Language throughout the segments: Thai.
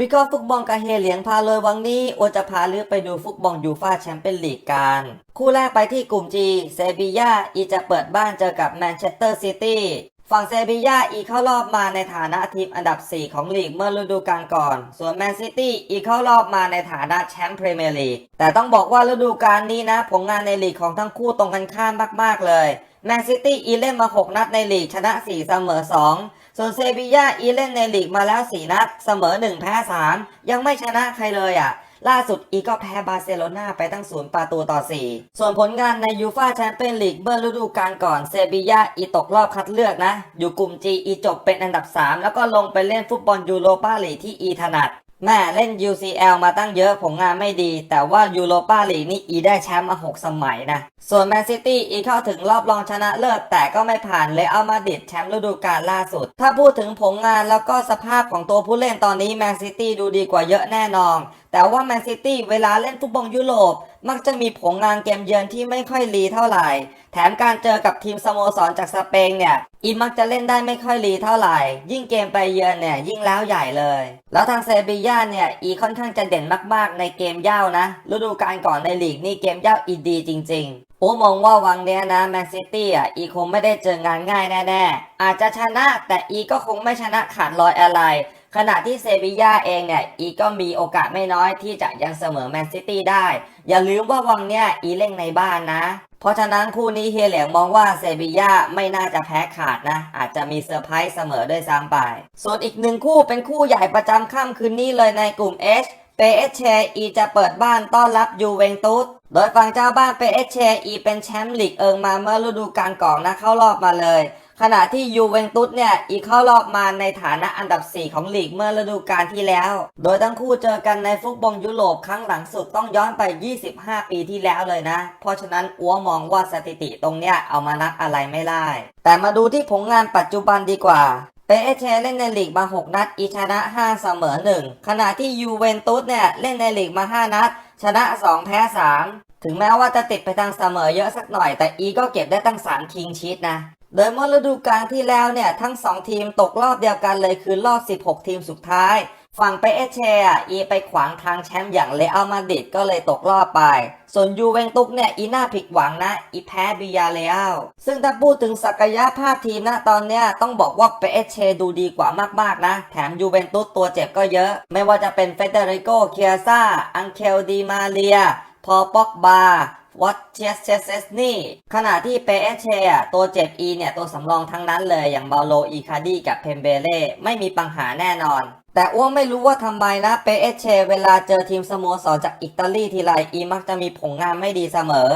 วิเคราะห์ฟุตบอลกับเฮเหลียงพาเลยวังนี้โอจะพาลือไปดูฟุตบอลยูฟาแชมเปี้ยนลีกกัน คู่แรกไปที่กลุ่ม G เซบียาอีจะเปิดบ้านเจอกับแมนเชสเตอร์ซิตี้ ฝั่งเซบีย่าอีเข้ารอบมาในฐานะทีมอันดับ 4 ของลีกเมื่อฤดูกาลก่อน ส่วนแมนซิตี้อีเข้ารอบมาในฐานะแชมป์พรีเมียร์ลีก แต่ต้องบอกว่าฤดูกาลนี้นะ ผลงานในลีกของทั้งคู่ตรงกันข้ามมาก ๆ เลยแมนซิตี้อีเล่นมา 6 นัดในลีกชนะ 4 เสมอ 2 ส่วนเซบีย่าอีเล่นในลีกมาแล้ว 4 นัด เสมอ 1 แพ้ 3 ยังไม่ชนะใครเลยอะ ล่าสุดอีก็แพ้บาร์เซโลนาไปตั้งศูนย์ประตูต่อ 4 ส่วนผลงานในยูฟาแชมเปี้ยนลีกเมื่อฤดูกาลก่อนเซบียาอีตกรอบคัดเลือกนะ อยู่กลุ่ม G อีจบเป็นอันดับ 3 แล้วก็ลงไปเล่นฟุตบอลยูโรปาลีกที่อีถนัดแม่เล่น UCL มาตั้งเยอะผลงานไม่ดี แต่ว่ายูโรปาลีกนี่อีได้แชมป์มา 6 สมัยนะ ส่วนแมนซิตี้อีเข้าถึงรอบรองชนะเลิศแต่ก็ไม่ผ่านเลยเอามาดิดแชมป์ฤดูกาลล่าสุด ถ้าพูดถึงผลงานแล้วก็สภาพของตัวผู้เล่นตอนนี้แมนซิตี้ดูดีกว่าเยอะแน่นอนแต่ว่าแมนซิตี้เวลาเล่นฟุตบอลยุโรป มักจะมีผลงานเกมเยือนที่ไม่ค่อยรีเท่าไหร่ แถมการเจอกับทีมสโมสรจากสเปนเนี่ยอีมักจะเล่นได้ไม่ค่อยรีเท่าไหร่ ยิ่งเกมไปเยือนเนี่ยยิ่งแล้วใหญ่เลย แล้วทางเซบีย่าเนี่ยอีค่อนข้างจะเด่นมากๆในเกมเย่านะ ฤดูกาลก่อนในลีกนี่เกมเย่าอีดีจริง ๆโอ้มองว่าวังเนี้ยนะแมนซิตี้อะอีคงไม่ได้เจองานง่ายแน่ๆ อาจจะชนะแต่อีก็คงไม่ชนะขาดลอยอะไร ขณะที่เซบีย่าเองเนี่ยอีก็มีโอกาสไม่น้อยที่จะยังเสมอแมนซิตี้ได้ อย่าลืมว่าวังเนี่ยอีเล่งในบ้านนะ เพราะฉะนั้นคู่นี้เฮียเหลียงมองว่าเซบีย่าไม่น่าจะแพ้ขาดนะ อาจจะมีเซอร์ไพรส์เสมอด้วยซ้ำไป ส่วนอีกหนึ่งคู่เป็นคู่ใหญ่ประจำค่ำคืนนี้เลยในกลุ่ม H เปเอชเชอีจะเปิดบ้านต้อนรับยูเวนตุส โดยฝั่งเจ้าบ้านเปเอชเชอีเป็นแชมป์ลีกเอิงมาเมื่อฤดูกาลก่อนนะเข้ารอบมาเลย ขณะที่ยูเวนตุสเนี่ยอีกเข้ารอบมาในฐานะอันดับ 4 ของลีกเมื่อฤดูกาลที่แล้ว โดยทั้งคู่เจอกันในฟุตบอลยุโรปครั้งหลังสุดต้องย้อนไป 25 ปีที่แล้วเลยนะ เพราะฉะนั้นอัวมองว่าสถิติตรงเนี้ยเอามานับอะไรไม่ได้ แต่มาดูที่ผลงานปัจจุบันดีกว่าเปเอเชเล่นในลีกมา 6 นัด อีชนะ 5 เสมอ 1 ขณะที่ยูเวนตุสเนี่ยเล่นในลีกมา 5 นัด ชนะ 2 แพ้ 3 ถึงแม้ว่าจะติดไปทางเสมอเยอะสักหน่อย แต่อีก็เก็บได้ตั้ง 3 คิงชีตนะ โดยเมื่อฤดูกาลที่แล้วเนี่ยทั้ง 2 ทีมตกรอบเดียวกันเลยคือรอบ 16 ทีมสุดท้าย ฝั่งเปเอเชอะอีไปขวางทางแชมป์อย่างเลอัลมาดิดก็เลยตกรอบไป ส่วนยูเวนตุสเนี่ยอีน่าผิดหวังนะอีแพ้บิยาเลอัลซึ่งถ้าพูดถึงศักยภาพทีมนะตอนเนี้ยต้องบอกว่าเปเอเชดูดีกว่ามากๆนะ แถมยูเวนตุสตัวเจ็บก็เยอะ ไม่ว่าจะเป็นเฟเดริโกเคียซ่าอังเคลดีมาเรียพอป็อกบา วอตเชสเชสเนี่ ขณะที่เปเอเชอ่ตัวเจ็บอีเนี่ย ตัวสำรองทั้งนั้นเลย อย่างบาโลอีคาดีกับเพมเบเล่ไม่มีปัญหาแน่นอน แต่อ้วไม่รู้ว่าทำไมนะเปเอเชเวลาเจอทีมสโมสรจากอิตาลีทีไรอีมักจะมีผลงานไม่ดีเสมอ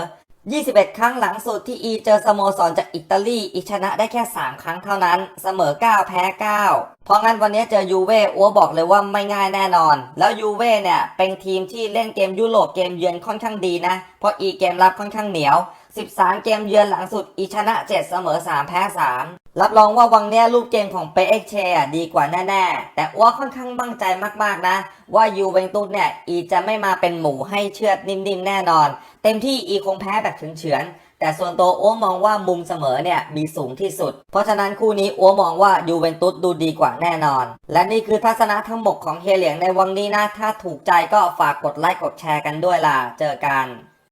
21 ครั้งหลังสุดที่อีเจอสโมสรจากอิตาลีอีชนะได้แค่ 3 ครั้งเท่านั้น เสมอ 9 แพ้ 9 เพราะงั้นวันนี้เจอยูเว่อัวบอกเลยว่าไม่ง่ายแน่นอน แล้วยูเว่เนี่ยเป็นทีมที่เล่นเกมยุโรปเกมเยือนค่อนข้างดีนะ เพราะอีเกมรับค่อนข้างเหนียว 13 เกมเยือนหลังสุดอีชนะ 7 เสมอ 3 แพ้ 3 รับรองว่าวังเนี้ยรูปเกมของเปเอ็กเชดีกว่าแน่ๆ แต่อ้วค่อนข้างมั่นใจมากๆนะ ว่ายูเวนตุสเนี่ย อีจะไม่มาเป็นหมูให้เชือดนิ่มๆ แน่นอน เต็มที่อีคงแพ้แบบเฉือนๆแต่ส่วนตัวอ้วมองว่ามุมเสมอเนี่ยมีสูงที่สุด เพราะฉะนั้นคู่นี้อ้วมองว่ายูเวนตุสดูดีกว่าแน่นอน และนี่คือทัศนะทั้งหมดของเฮเลียงในวังนี้นะ ถ้าถูกใจก็ฝากกดไลค์กดแชร์กันด้วยล่ะ เจอกัน